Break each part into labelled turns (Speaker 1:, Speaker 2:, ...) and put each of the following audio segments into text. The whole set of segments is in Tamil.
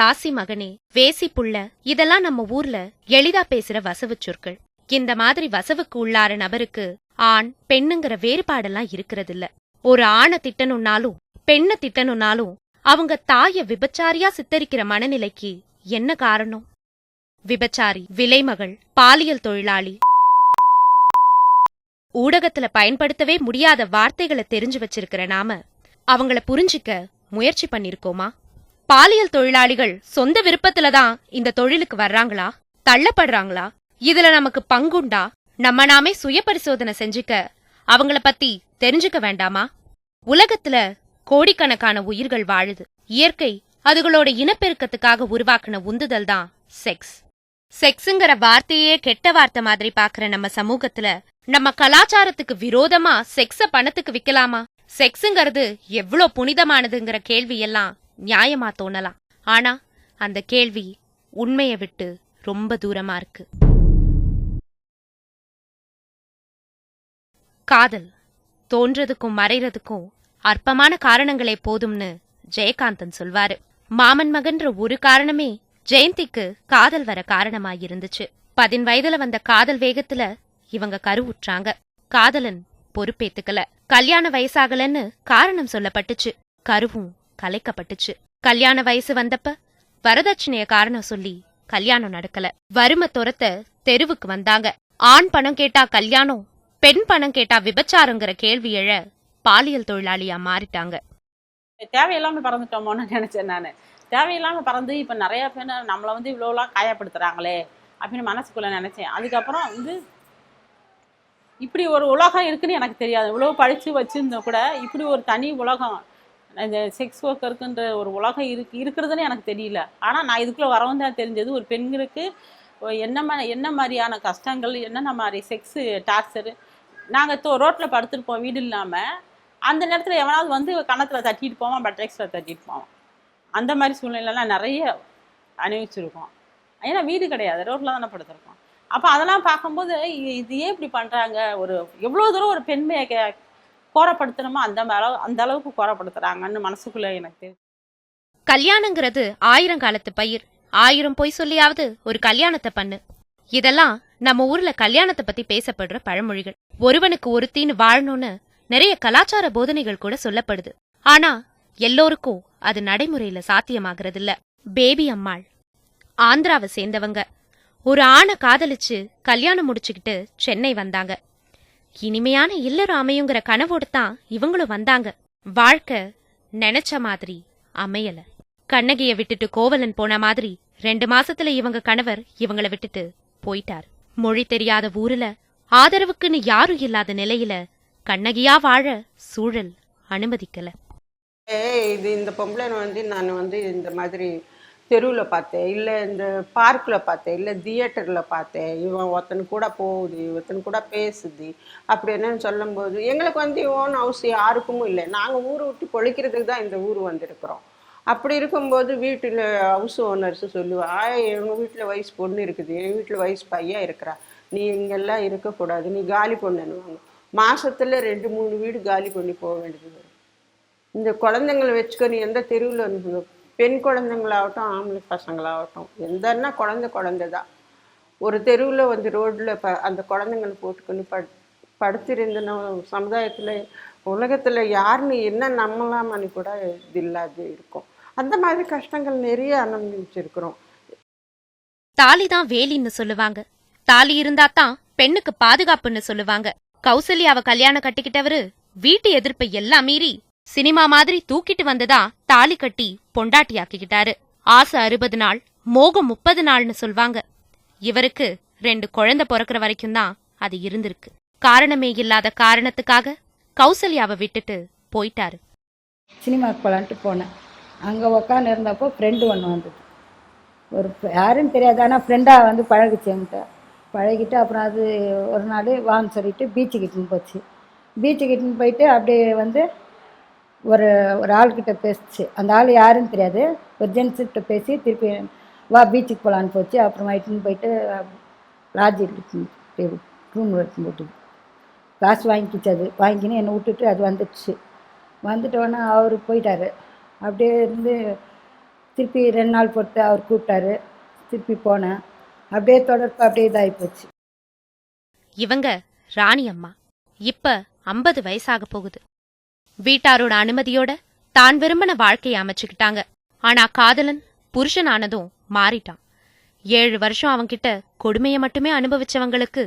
Speaker 1: தாசி மகனே வேசி புள்ள இதெல்லாம் நம்ம ஊர்ல எளிதா பேசுற வசவுச் சொற்கள். இந்த மாதிரி வசவுக்கு உள்ளார நபருக்கு ஆண் பெண்ணுங்கிற வேறுபாடெல்லாம் இருக்கறதில்ல. ஒரு ஆணை திட்டணும்னாலும் பெண்ணை திட்டணும்னாலும் அவங்க தாய விபச்சாரியா சித்தரிக்கிற மனநிலைக்கு என்ன காரணம்? விபச்சாரி விலைமகள் பாலியல் தொழிலாளி. ஊடகத்துல பயன்படுத்தவே முடியாத வார்த்தைகளை தெரிஞ்சு வச்சிருக்கிற நாம அவங்கள புரிஞ்சிக்க முயற்சி பண்ணிருக்கோமா? பாலியல் தொழிலாளிகள் சொந்த விருப்பத்துல தான் இந்த தொழிலுக்கு வர்றாங்களா? தள்ளப்படுறாங்களா? இதுல நமக்கு பங்குண்டா? நம்ம நாமே சுய பரிசோதனை செஞ்சுக்க அவங்கள பத்தி தெரிஞ்சுக்க வேண்டாமா? உலகத்துல கோடிக்கணக்கான உயிர்கள் வாழுது. இயற்கை அதுகளோட இனப்பெருக்கத்துக்காக உருவாக்குன உந்துதல் தான் செக்ஸ். செக்ஸுங்கிற வார்த்தையே கெட்ட வார்த்தை மாதிரி பாக்குற நம்ம சமூகத்துல நம்ம கலாச்சாரத்துக்கு விரோதமா செக்ஸ பணத்துக்கு விக்கலாமா? செக்ஸுங்கிறது எவ்ளோ புனிதமானதுங்கிற கேள்வி எல்லாம் நியாயமா தோணலாம். ஆனா அந்த கேள்வி உண்மையை விட்டு ரொம்ப தூரமா இருக்கு. காதல். தோன்றதுக்கும் மறைறதுக்கும் அற்பமான காரணங்களே போதும்னு ஜெயகாந்தன் சொல்வாரு. மாமன் மகன்ற ஒரு காரணமே ஜெயந்திக்கு காதல் வர காரணமாயிருந்துச்சு பதின் வயதுல வந்த காதல் வேகத்துல இவங்க கருவுற்றாங்க. காதலன் பொறுப்பேத்துக்கல. கல்யாண வயசாகலன்னு காரணம் சொல்லப்பட்டுச்சு. கருவும் கலைக்கப்பட்டுச்சு. கல்யாண வயசு வந்தப்ப வரதட்சணைய காரணம் சொல்லி கல்யாணம் நடக்கல. வறுமை துரத்த தெருவுக்கு வந்தாங்க. ஆண் பணம் கேட்டா கல்யாணம் பெண் பணம் கேட்டா விபச்சாரங்கிற கேள்வி எழ பாலியல் தொழிலாளியா மாறிட்டாங்க.
Speaker 2: தேவையில்லாம பறந்துட்டோமோன்னு நினைச்சேன் நான். தேவையில்லாம பறந்து இப்ப நிறைய பேர் நம்மளை வந்து இவ்வளோலாம் காயப்படுத்துறாங்களே அப்படின்னு மனசுக்குள்ள நினைச்சேன். அதுக்கப்புறம் வந்து இப்படி ஒரு உலகம் இருக்குன்னு எனக்கு தெரியாது. இவ்வளோ படிச்சு வச்சிருந்தா கூட இப்படி ஒரு தனி உலகம் இந்த செக்ஸ் ஒர்க்கருக்குன்ற ஒரு உலகம் இருக்கு இருக்கிறதுன்னு எனக்கு தெரியல. ஆனால் நான் இதுக்குள்ளே வரவும் தான் தெரிஞ்சது ஒரு பெண்களுக்கு என்ன மா- என்ன மாதிரியான கஷ்டங்கள் என்னென்ன மாதிரி செக்ஸு டார்ச்சரு நாங்கள் தோ ரோட்டில் படுத்துருப்போம் வீடு இல்லாமல் அந்த நேரத்தில் எவனாவது வந்து கணத்தில் தட்டிட்டு போவோம் பட்ரெக்ஸில் தட்டிட்டு போவோம் அந்த மாதிரி சூழ்நிலைலாம் நிறைய அனுபவிச்சிருக்கோம். ஏன்னா வீடு கிடையாது ரோட்டில் தானே படுத்துருக்கோம். அப்போ அதெல்லாம் பார்க்கும்போது இது ஏன் இப்படி பண்ணுறாங்க ஒரு எவ்வளோ தூரம் ஒரு பெண்மையை கோரப்படுத்தணுமோ அந்த அளவு அந்த அளவுக்கு கோரப்படுத்துறாங்கன்னு மனசுக்குள்ள எனக்கு
Speaker 1: கல்யாணங்கிறது ஆயிரம் காலத்து பயிர். ஆயிரம் பொய் சொல்லியாவது ஒரு கல்யாணத்தை பண்ணு. இதெல்லாம் நம்ம ஊர்ல கல்யாணத்தை பத்தி பேசப்படுற பழமொழிகள். ஒருவனுக்கு ஒருத்தின்னு வாழணும்னு நிறைய கலாச்சார போதனைகள் கூட சொல்லப்படுது. ஆனா எல்லோருக்கும் அது நடைமுறையில சாத்தியமாகிறது இல்ல பேபி அம்மாள். ஆந்திராவை சேர்ந்தவங்க. ஒரு ஆணை காதலிச்சு கல்யாணம் முடிச்சுக்கிட்டு சென்னை வந்தாங்க. இனிமையான இல்லறம் அமையுங்கிற கனவோடு தான் இவங்களும் வந்தாங்க. வாழ்க்கை நினைச்ச மாதிரி அமையல. கண்ணகிய விட்டுட்டு கோவலன் போன மாதிரி ரெண்டு மாசத்துல இவங்க கணவர் இவங்கள விட்டுட்டு போயிட்டார். மொழி தெரியாத ஊருல ஆதரவுக்குன்னு யாரும் இல்லாத நிலையில கண்ணகியா வாழ சூழல் அனுமதிக்கல.
Speaker 3: இது இந்த பொம்பளை வந்து நான் வந்து இந்த மாதிரி தெருவில் பார்த்தேன். இல்லை இந்த பார்க்கில் பார்த்தேன். இல்லை தியேட்டரில் பார்த்தேன். இவன் ஒருத்தன் கூட போகுது ஒருத்தன் கூட பேசுது. அப்படி என்னன்னு சொல்லும்போது எங்களுக்கு வந்து ஓன் ஹவுஸ் யாருக்கும் இல்லை. நாங்கள் ஊரை விட்டு பொழிக்கிறதுக்கு தான் இந்த ஊர் வந்திருக்கிறோம். அப்படி இருக்கும்போது வீட்டில் ஹவுஸ் ஓனர்ஸ் சொல்லுவா எங்கள் வீட்டில் வயசு பொண்ணு இருக்குது. எங்கள் வீட்டில் வயசு பையன் இருக்கிறா. நீ இங்கெல்லாம் இருக்கக்கூடாது. நீ காலி பண்ணுவாங்க மாதத்தில் ரெண்டு மூணு வீடு காலி பண்ணி போக வேண்டியது வரும். இந்த குழந்தைங்களை நீ எந்த தெருவில் பெண் குழந்தைங்களாகட்டும் ஆம்பளை பசங்களாகட்டும் எந்தன்னா குழந்த குழந்தை தான் ஒரு தெருவில் வந்து ரோட்டில் ப அந்த குழந்தைங்களை போட்டுக்கொண்டு படு படுத்திருந்தன சமுதாயத்தில் உலகத்தில் யாருன்னு என்ன நம்மலாமான்னு கூட இது இல்லாது இருக்கும். அந்த மாதிரி கஷ்டங்கள் நிறைய அனுபவிச்சிருக்கிறோம்.
Speaker 1: தாலி தான் வேலின்னு சொல்லுவாங்க. தாலி இருந்தா தான் பெண்ணுக்கு பாதுகாப்புன்னு சொல்லுவாங்க. கௌசல்யாவை கல்யாணம் கட்டிக்கிட்டவரு வீட்டு எதிர்ப்பை எல்லாம் மீறி சினிமா மாதிரி தூக்கிட்டு வந்ததா தாலி கட்டி பொண்டாட்டி ஆக்கிக்கிட்டாரு ஆசை அறுபது நாள் மோகம் முப்பது நாள்னு சொல்வாங்க. இவருக்கு ரெண்டு குழந்தை பிறக்கிற வரைக்கும் தான் அது இருந்திருக்கு. காரணமே இல்லாத காரணத்துக்காக கௌசல்யாவை விட்டுட்டு போயிட்டாரு.
Speaker 4: சினிமாவுக்கு போகலான்ட்டு போனேன். அங்கே உக்காந்து இருந்தப்போ ஃப்ரெண்டு ஒன்று வந்தது. ஒரு யாரும் யாருன்னு தெரியாது ஆனால் ஃப்ரெண்டாக வந்து பழகுச்சு என்கிட்ட. பழகிட்டு அப்புறம் அது ஒரு நாள் வான்னு சொல்லிட்டு பீச்சுக்கு இட்டுன்னு போச்சு. பீச்சுக்கு இட்டுன்னு போயிட்டு அப்படியே வந்து ஒரு ஒரு ஆள்கிட்ட பேசிச்சு. அந்த ஆள் யாருன்னு தெரியாது. ஒரு ஜென்ஸுக்கிட்ட பேசி திருப்பி வா பீச்சுக்கு போகலான்னு போச்சு. அப்புறம் இட்டுன்னு போயிட்டு லாட்ஜ் இட்டுன்னு ரூம் எடுத்து போட்டு காசு வாங்கிக்கிச்சு அது. வாங்கிக்கின்னு என்னை விட்டுட்டு அது வந்துடுச்சு. வந்துட்டோன்னே அவர் போயிட்டாரு. அப்படியே இருந்து திருப்பி ரெண்டு நாள் பொறுத்து அவர் கூப்பிட்டாரு. திருப்பி போனேன். அப்படியே தொடர்பு அப்படியே இதாகி போச்சு.
Speaker 1: இவங்க ராணி அம்மா. இப்ப ஐம்பது வயசாக போகுது. வீட்டாரோட அனுமதியோட தான் விரும்பின வாழ்க்கையை அமைச்சுக்கிட்டாங்க. ஆனா காதலன் புருஷனானதும் மாறிட்டான். ஏழு வருஷம் அவன்கிட்ட கொடுமையை மட்டுமே அனுபவிச்சவங்களுக்கு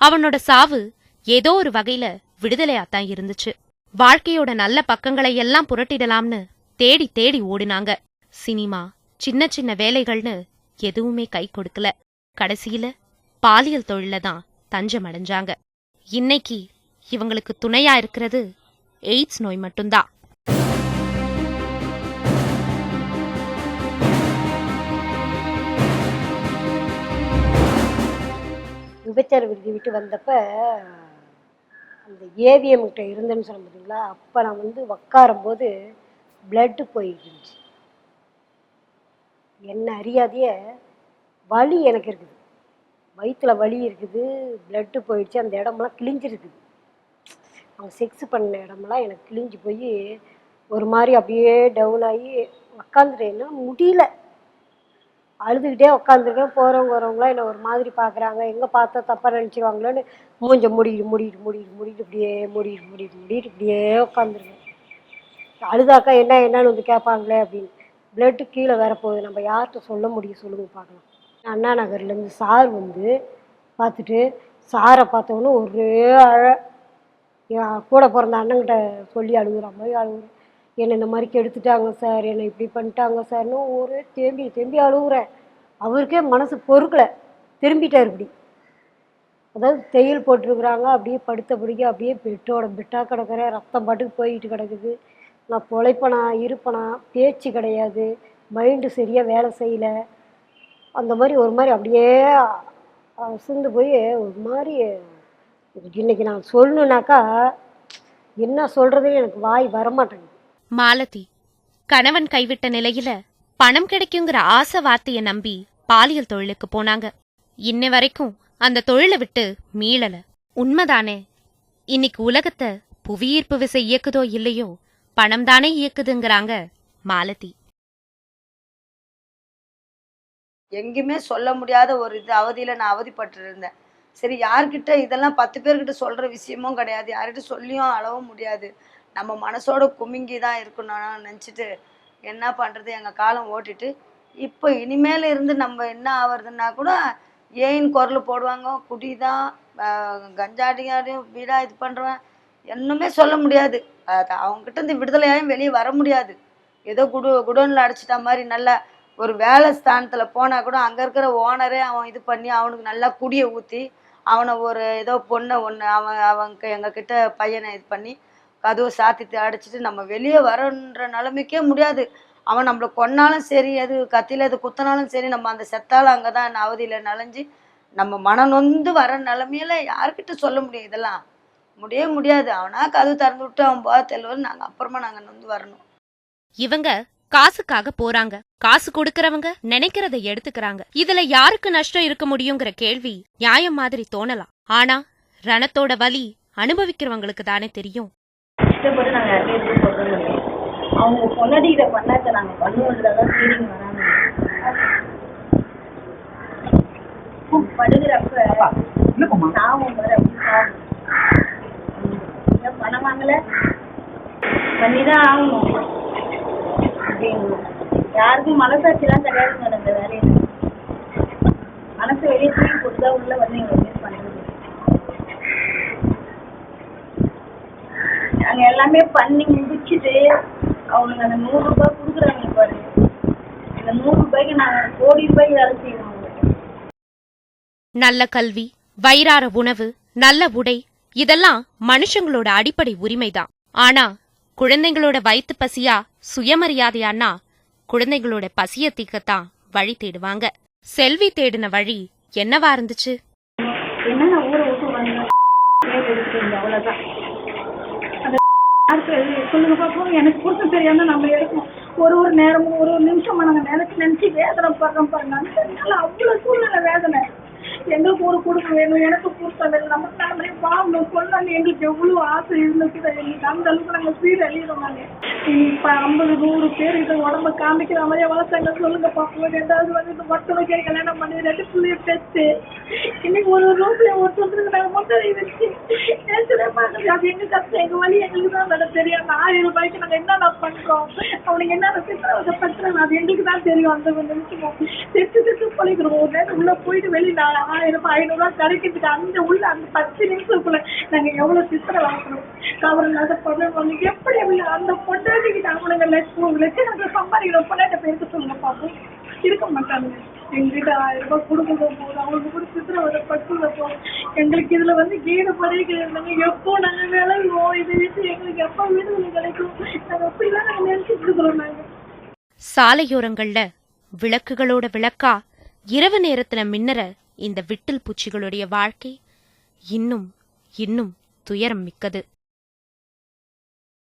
Speaker 1: அவனோட சாவு ஏதோ ஒரு வகையில விடுதலையாத்தான் இருந்துச்சு. வாழ்க்கையோட நல்ல பக்கங்களை எல்லாம் புரட்டிடலாம்னு தேடி தேடி ஓடினாங்க. சினிமா சின்ன சின்ன வேலைகள்னு எதுவுமே கை கொடுக்கல. கடைசியில பாலியல் தொழில தான் தஞ்சம் அடைஞ்சாங்க இன்னைக்கு இவங்களுக்கு துணையா இருக்கிறது எய்ட்ஸ் நோய் மட்டும்தான்.
Speaker 5: விபச்சார விருதி விட்டு வந்தப்ப அந்த ஏவிஎம் கிட்ட இருந்தேன்னு சொல்ல பார்த்தீங்களா அப்போ நான் வந்து உக்காரும்போது பிளட்டு போயிட்டு இருந்துச்சு என்ன அறியாதைய வலி எனக்கு இருக்குது. வயிற்றில் வலி இருக்குது பிளட்டு போயிடுச்சு அந்த இடமெல்லாம் கிழிஞ்சிருக்குது. அவங்க செக்ஸ் பண்ண இடமெல்லாம் எனக்கு கிழிஞ்சு போய் ஒரு மாதிரி அப்படியே டவுன் ஆகி உக்காந்துட்டேன்னா முடியல. அழுதுகிட்டே உட்காந்துருக்கேன் போகிறவங்க வரவங்களாம் என்னை ஒரு மாதிரி பார்க்குறாங்க. எங்கே பார்த்தா தப்பாக நினச்சிருவாங்களோன்னு மூஞ்ச மூடிட்டு மூடிட்டு மூடிட்டு மூடிட்டு இப்படியே மூடிட்டு முடிட்டு மூடிட்டு இப்படியே உட்காந்துருக்கேன் அழுதாக்கா என்ன என்னன்னு வந்து கேட்பாங்களே அப்படின்னு. பிளட்டு கீழே வேற போகுது. நம்ம யார்கிட்ட சொல்ல முடியும் சொல்லுங்க பார்க்கலாம். அண்ணா நகர்லேருந்து சார் வந்து பார்த்துட்டு சாரை பார்த்தவொன்னே ஒரே அழ என் கூட பிறந்த அண்ணன்கிட்ட சொல்லி அழுகுற மாதிரி அழுகுறேன். என்னை இந்த மாதிரி கெடுத்துட்டாங்க சார். என்னை இப்படி பண்ணிட்டாங்க சார்னு ஒரே தேம்பி தேம்பி அழுகுறேன். அவருக்கே மனசு பொறுக்கலை. திரும்பிட்டார் இப்படி. அதாவது தையல் போட்டிருக்கிறாங்க. அப்படியே படுத்தபடிக்கு அப்படியே பெட்டோட பெட்டாக கிடக்குறேன். ரத்தம் பாட்டுக்கு போயிட்டு கிடக்குது. நான் பொழைப்பனா இருப்பனா பேச்சு கிடையாது. மைண்டு சரியாக வேலை செய்யலை. அந்த மாதிரி ஒரு மாதிரி அப்படியே அசந்து போய் ஒரு மாதிரி இன்னைக்கு நான் சொல்லணுன்னாக்கா என்ன சொல்கிறதுன்னு எனக்கு வாய் வரமாட்டேங்குது.
Speaker 1: மாலதி கணவன் கைவிட்ட நிலையில பணம் கிடைக்குங்கிற ஆசை வார்த்தைய நம்பி பாலியல் தொழிலுக்கு போனாங்க. இன்ன வரைக்கும் அந்த தொழிலை விட்டு மீளல. உண்மைதானே? இன்னைக்கு உலகத்தை புவியீர்ப்பு விசை இயக்குதோ இல்லையோ பணம் தானே இயக்குதுங்கிறாங்க மாலதி.
Speaker 6: எங்கேயுமே சொல்ல முடியாத ஒரு இது அவதியில நான் அவதிப்பட்டு இருந்தேன் சரி யார்கிட்ட இதெல்லாம் பத்து பேர்கிட்ட சொல்ற விஷயமும் கிடையாது. யார்கிட்ட சொல்லியும் அளவும் முடியாது. நம்ம மனசோட குமிங்கி தான் இருக்கணும்னு நினச்சிட்டு என்ன பண்ணுறது எங்கள் காலம் ஓட்டிட்டு. இப்போ இனிமேல் இருந்து நம்ம என்ன ஆகுறதுன்னா கூட ஏன் குரல் போடுவாங்க? குடி தான் வீடாக இது பண்ணுறேன் என்னமே சொல்ல முடியாது. அது அவங்ககிட்ட இந்த விடுதலையாயும் வெளியே வர முடியாது. ஏதோ குடு குடோனில் அடைச்சிட்ட மாதிரி நல்ல ஒரு வேலை ஸ்தானத்தில் போனால் கூட அங்கே இருக்கிற ஓனரே அவன் இது பண்ணி அவனுக்கு நல்லா குடியை ஊற்றி அவனை ஒரு ஏதோ பொண்ணை ஒன்று அவன் அவங்க எங்ககிட்ட பையனை இது பண்ணி கதவை சாத்தி அடைச்சிட்டு நம்ம வெளியே வரன்ற நிலைமைக்கே முடியாது. அவன் நம்மளை கொன்னாலும் சரி அது கத்தியில் அது குத்தினாலும் சரி நம்ம அந்த செத்தாலும் அங்கே தான் அவதியில் நனைஞ்சு நம்ம மனம் நொந்து வர நிலமையில யார்கிட்ட சொல்ல முடியும் இதெல்லாம்? முடியவே முடியாது. அவனா கதவு திறந்து விட்டு அவன் போக தெரியல நாங்கள் அப்புறமா நாங்கள் நொந்து வரணும்.
Speaker 1: இவங்க காசுக்காக போறாங்க. காசு கொடுக்கறவங்க நினைக்கிறத எடுத்துக்கறாங்க. இதுல யாருக்கு நஷ்டம் இருக்க முடியுங்கிற கேள்வி நியாயம் மாதிரி தோணலாம். ஆனா ரணத்தோட வலி அனுபவிக்கிறவங்களுக்கு தானே தெரியும்.
Speaker 7: கஷ்டப்பட்டு யார்கிட்டயும் அவங்க பொண்ணாடி இதை பண்ணாக்க நாங்கள் பண்ணுவோன்றத தான் ஃபீலிங் வராமல் படுகிறப்ப வர பணம் வாங்கல? பண்ணி தான் ஆகணும். அப்படின்னு யாருக்கும் மனசாட்சிலாம் மேடம் இந்த வேலையில. மனசு வெளியே தூக்கி போட்டு உள்ள வந்து எங்களை பண்ணுறது நாங்க எல்லாமே பண்ணி முடிச்சுட்டு அவனுங்க அந்த நூறு ரூபாய் கொடுக்குறாங்க பாரு அந்த நூறு ரூபாய்க்கு நாங்க கோடி ரூபாய்க்கு வேலை செய்யணும்
Speaker 1: நல்ல கல்வி வயிறார உணவு நல்ல உடை இதெல்லாம் மனுஷங்களோட அடிப்படை உரிமைதான். ஆனா குழந்தைங்களோட வயிற்று பசியா சுயமரியாதையான்னா குழந்தைங்களோட பசிய தீக்கத்தான் வழி தேடுவாங்க. செல்வி தேடின வழி என்னவா இருந்துச்சு?
Speaker 7: என்ன சொல்லுங்க பாப்போம். எனக்கு புருஷன் தெரியாம நம்ம எடுக்கணும் ஒரு ஒரு நேரமும் ஒரு ஒரு நிமிஷமா நாங்க நினைச்சு நினைச்சு வேதனை படுறோம் பாருங்க. அவ்வளவு சூழ்நிலை வேதனை. எங்களுக்கு ஒரு குடும்பம் வேணும் எனக்கு புருஷன் வேணும். நமக்கு தலைமுறை மாதிரி வாழணும் எங்களுக்கு எவ்வளவு ஆசை இருந்துச்சு எங்களுக்கு அந்த அளவுக்கு நாங்க சீர் அழியிறோம் நாங்க இப்ப ஐம்பது நூறு பேர் இதை உடம்ப காமிக்கிற மாதிரி வளர்த்தாங்க சொல்லுங்க பாப்போம் ரெண்டாவது வந்து இந்த கேட்க கல்யாணம் பண்ணி ரெண்டு பிள்ளைய பெற்று இன்னைக்கு ஒரு ரூம்ல ஒரு சொல்றது நாங்க மொத்தம் வச்சு பாக்குறது அது எங்க கஷ்டம்? எங்க வழி எங்களுக்கு தான் மேடம் தெரியும் அந்த ஆயிரம் ரூபாய்க்கு நாங்க என்ன பண்றோம்? அவனுக்கு என்னென்ன சித்திரவதை பண்றாங்க அது எங்களுக்கு தான் தெரியும். அந்த ஒரு நிமிஷமும் செத்து செத்து பொழைக்கிறோம். ஒரு நேரம் உள்ள போயிட்டு வெளியில ஆயிரம் ரூபாய் ஐநூறு ரூபாய் கிடைக்கிறதுக்கு அந்த உள்ள அந்த பத்து நிமிஷத்துக்குள்ள நாங்க எவ்வளவு சித்திரை வளர்க்கணும் கவர் இல்லாத பொண்ணு எப்படி எப்படி அந்த பொண்டாட்டிக்கிட்ட அவனுங்க லட்சம் லட்சம் சம்பாதிக்கிற பொண்ணாட்ட பேருக்கு சொல்லுங்க பாப்போம். இருக்க மாட்டாங்க எங்கிட்ட ஆயிரம் ரூபாய் கொடுக்க போகுது. அவங்களுக்கு கூட சித்திரவதை பட்டு எங்களுக்கு இதுல வந்து ஈடுபடவே கிடையாது எப்போ நாங்க விளைவோம் இதை வச்சு எங்களுக்கு எப்போ விடுதலை கிடைக்கும்? நாங்க அப்படிலாம் நாங்க நினைச்சிட்டு இருக்கிறோம் நாங்க.
Speaker 1: சாலையோரங்கள்ல விளக்குகளோட விளக்கா இரவு நேரத்துல மின்னற இந்த விட்டில் பூச்சிகளுடைய வாழ்க்கை இன்னும் இன்னும் துயரம் மிக்கது.